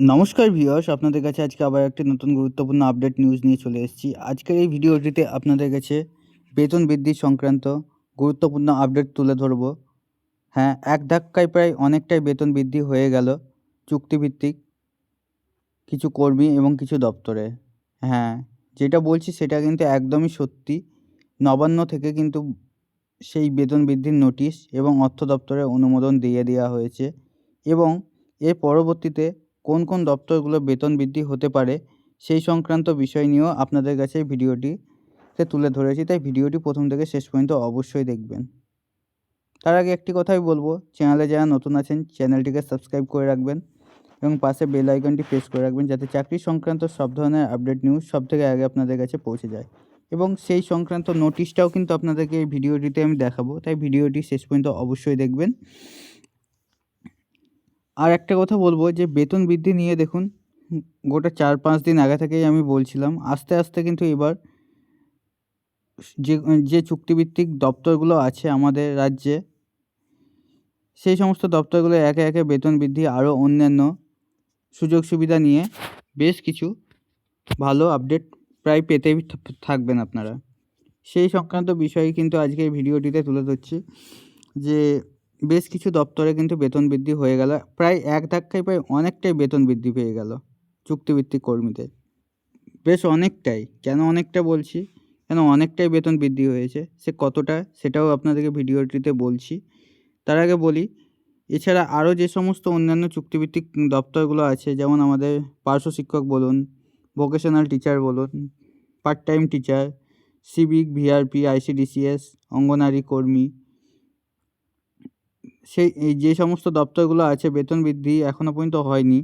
নমস্কার ভিউয়ার্স, আপনাদের কাছে আজকে আবার একটি নতুন গুরুত্বপূর্ণ আপডেট নিউজ নিয়ে চলে এসেছি। আজকের এই ভিডিওটিতে আপনাদের কাছে বেতন বৃদ্ধি সংক্রান্ত গুরুত্বপূর্ণ আপডেট তুলে ধরব। হ্যাঁ এক ধাক্কায় প্রায় অনেকটাই বেতন বৃদ্ধি হয়ে গেল চুক্তিভিত্তিক কিছু কর্মী এবং কিছু দপ্তরে। হ্যাঁ যেটা বলছি সেটা কিন্তু একদমই সত্যি। নবান্ন থেকে কিন্তু সেই বেতন বৃদ্ধির নোটিশ এবং অর্থ দপ্তরের অনুমোদন দিয়ে দেওয়া হয়েছে এবং এর পরবর্তীতে কোন কোন দপ্তরগুলো বেতন বৃদ্ধি হতে পারে সেই সংক্রান্ত বিষয় নিয়েও আপনাদের কাছে ভিডিওটিতে তুলে ধরেছি। তাই ভিডিওটি প্রথম থেকে শেষ পর্যন্ত অবশ্যই দেখবেন। তার আগে একটি কথাই বলব, চ্যানেলে যারা নতুন আছেন, চ্যানেলটিকে সাবস্ক্রাইব করে রাখবেন এবং পাশে বেল আইকনটি প্রেস করে রাখবেন যাতে চাকরি সংক্রান্ত সব ধরনের আপডেট নিউজ সব থেকে আগে আপনাদের কাছে পৌঁছে যায়। এবং সেই সংক্রান্ত নোটিশটাও কিন্তু আপনাদেরকে এই ভিডিওটিতে আমি দেখাবো। তাই ভিডিওটি শেষ পর্যন্ত অবশ্যই দেখবেন। আর একটা কথা বলব যে বেতন বৃদ্ধি নিয়ে দেখুন, গোটা চার পাঁচ দিন আগে থেকেই আমি বলছিলাম, আস্তে আস্তে কিন্তু এবার যে যে চুক্তিভিত্তিক দপ্তরগুলো আছে আমাদের রাজ্যে, সেই সমস্ত দপ্তরগুলো একে একে বেতন বৃদ্ধি আরও অন্যান্য সুযোগ সুবিধা নিয়ে বেশ কিছু ভালো আপডেট প্রায় পেতেই থাকবেন আপনারা। সেই সংক্রান্ত বিষয়ে কিন্তু আজকে ভিডিওটিতে তুলে ধরছি যে বেশ কিছু দপ্তরে কিন্তু বেতন বৃদ্ধি হয়ে গেল। প্রায় এক ধাক্কায় প্রায় অনেকটাই বেতন বৃদ্ধি পেয়ে গেল চুক্তিভিত্তিক কর্মীদের। বেশ অনেকটাই। কেন অনেকটা বলছি? কেন অনেকটাই বেতন বৃদ্ধি হয়েছে? সে কতটা? সেটাও আপনাদেরকে ভিডিওটিতে বলছি। তার আগে বলি, এছাড়া আরও যে সমস্ত অন্যান্য চুক্তিভিত্তিক দপ্তরগুলো আছে, যেমন আমাদের পার্শ্ব শিক্ষক বলুন, ভোকেশনাল টিচার বলুন, part time teacher, civic, VRP, ICDCS, Anganwadi কর্মী সেই যে সমস্ত দপ্তরগুলো আছে, বেতন বৃদ্ধি এখনও পর্যন্ত হয়নি।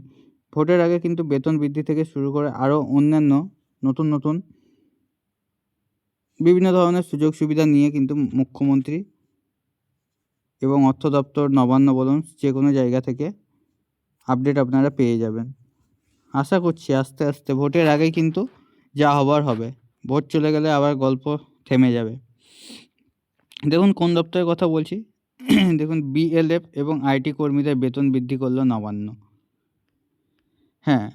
ভোটের আগে কিন্তু বেতন বৃদ্ধি থেকে শুরু করে আরও অন্যান্য নতুন নতুন বিভিন্ন ধরনের সুযোগ সুবিধা নিয়ে কিন্তু মুখ্যমন্ত্রী এবং অর্থ দপ্তর নবান্ন বলুন, যে কোনো জায়গা থেকে আপডেট আপনারা পেয়ে যাবেন। আশা করছি আস্তে আস্তে ভোটের আগেই কিন্তু যা হবার হবে। ভোট চলে গেলে আবার গল্প থেমে যাবে। দেখুন কোন দপ্তরের কথা বলছি। দেখুন বিএলএফ এবং আইটি কর্মীদের বেতন বৃদ্ধি করল নবান্ন। হ্যাঁ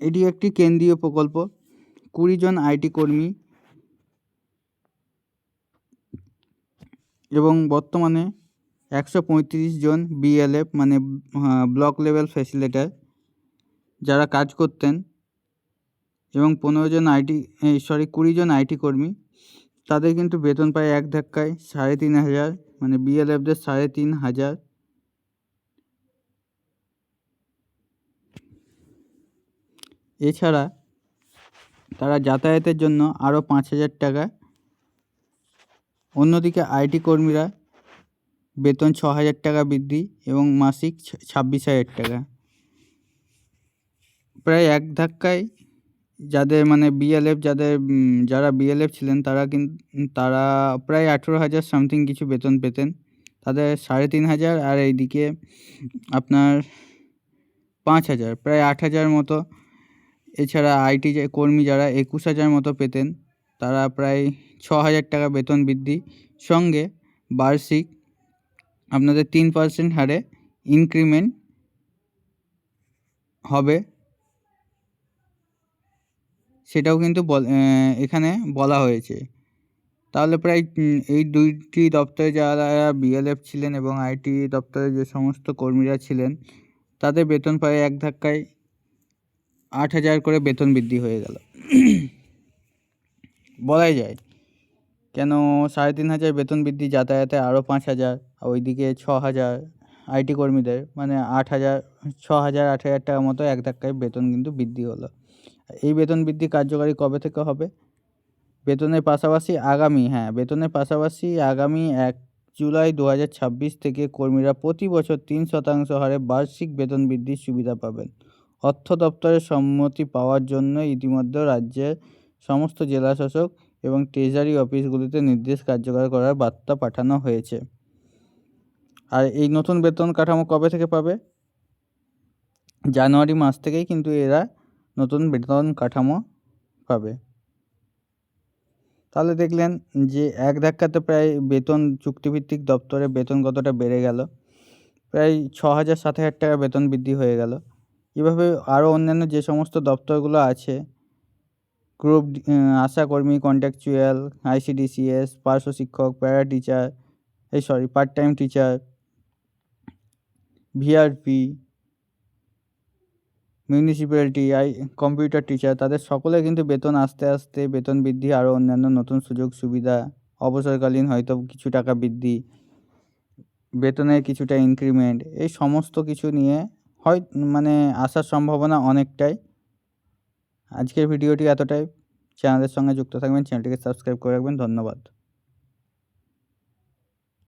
এটি একটি কেন্দ্রীয় প্রকল্প। কুড়ি জন আইটি কর্মী এবং বর্তমানে একশো পঁয়ত্রিশ জন বিএলএফ মানে ব্লক লেভেল ফ্যাসিলিটার যারা কাজ করতেন এবং পনেরো জন আইটি সরি কুড়ি জন আইটি কর্মী। তাদের কিন্তু বেতন পায় এক ধাক্কায় সাড়ে তিন হাজার মানে বিএলএফদের সাড়ে তিন হাজার। এছাড়া তারা যাতায়াতের জন্য আরও পাঁচ হাজার টাকা। অন্যদিকে আইটি কর্মীরা বেতন ছ হাজার টাকা বৃদ্ধি এবং মাসিক ছাব্বিশ হাজার টাকা। প্রায় এক ধাক্কায় যাদের মানে বিএলএফ যাদের যারা বিএলএফ ছিলেন, তারা কিন্তু তারা প্রায় আঠেরো হাজার সামথিং কিছু বেতন পেতেন। তাদের সাড়ে তিন হাজার আর এইদিকে আপনার পাঁচ হাজার, প্রায় আট হাজার মতো। এছাড়া আইটি কর্মী যারা একুশ হাজার মতো পেতেন, তারা প্রায় ছ হাজার টাকা বেতন বৃদ্ধি। সঙ্গে বার্ষিক আপনাদের তিন পার্সেন্ট হারে ইনক্রিমেন্ট হবে। সেটাও কিন্তু এখানে বলা হয়েছে। তাহলে প্রায় এই দুইটি দপ্তরে যারা বিএলএফ ছিলেন এবং আইটি দপ্তরে যে সমস্ত কর্মীরা ছিলেন, তাদের বেতন প্রায় এক ধাক্কায় আট হাজার করে বেতন বৃদ্ধি হয়ে গেল। বলাই যায়, কেন সাড়ে তিন হাজার বেতন বৃদ্ধি যাতায়াতে আরও পাঁচ হাজার ওইদিকে ছ হাজার আইটি কর্মীদের মানে আট হাজার, ছ হাজার, আট হাজার টাকা মতো এক ধাক্কায় বেতন কিন্তু বৃদ্ধি হলো। এই বেতন বৃদ্ধি কার্যকারী কবে থেকে হবে? বেতনের পাশাপাশি আগামী হ্যাঁ বেতনের পাশাপাশি আগামী এক জুলাই দু হাজার ছাব্বিশ থেকে কর্মীরা প্রতি বছর তিন শতাংশ হারে বার্ষিক বেতন বৃদ্ধির সুবিধা পাবেন। অর্থ দপ্তরের সম্মতি পাওয়ার জন্য ইতিমধ্যে রাজ্যের সমস্ত জেলাশাসক এবং ট্রেজারি অফিসগুলিতে নির্দেশ কার্যকর করার বার্তা পাঠানো হয়েছে। আর এই নতুন বেতন কাঠামো কবে থেকে পাবে? জানুয়ারি মাস থেকেই কিন্তু এরা নতুন বেতন কাঠামো পাবে। তাহলে দেখলেন যে এক ধাক্কাতে প্রায় বেতন, চুক্তিভিত্তিক দপ্তরে বেতন কতটা বেড়ে গেল? প্রায় ছ হাজার সাত হাজার টাকা বেতন বৃদ্ধি হয়ে গেল। এভাবে আরও অন্যান্য যে সমস্ত দপ্তরগুলো আছে, গ্রুপ আশাকর্মী কন্ট্রাকচুয়াল আইসিডিসিএস, পার্শ্ব শিক্ষক, প্যারা টিচার, এই sorry, part time teacher, VRP municipality I computer teacher তাদের সকলে কিন্তু বেতন আস্তে আস্তে বেতন বৃদ্ধি আরও অন্যান্য নতুন সুযোগ সুবিধা অবসরকালীন হয়তো কিছু টাকা বৃদ্ধি, বেতনের কিছুটা ইনক্রিমেন্ট এই সমস্ত কিছু নিয়ে হয় মানে আসার সম্ভাবনা অনেকটাই। আজকের ভিডিওটি এতটাই। চ্যানেলের সঙ্গে যুক্ত থাকবেন, চ্যানেলটিকে সাবস্ক্রাইব করে রাখবেন। ধন্যবাদ।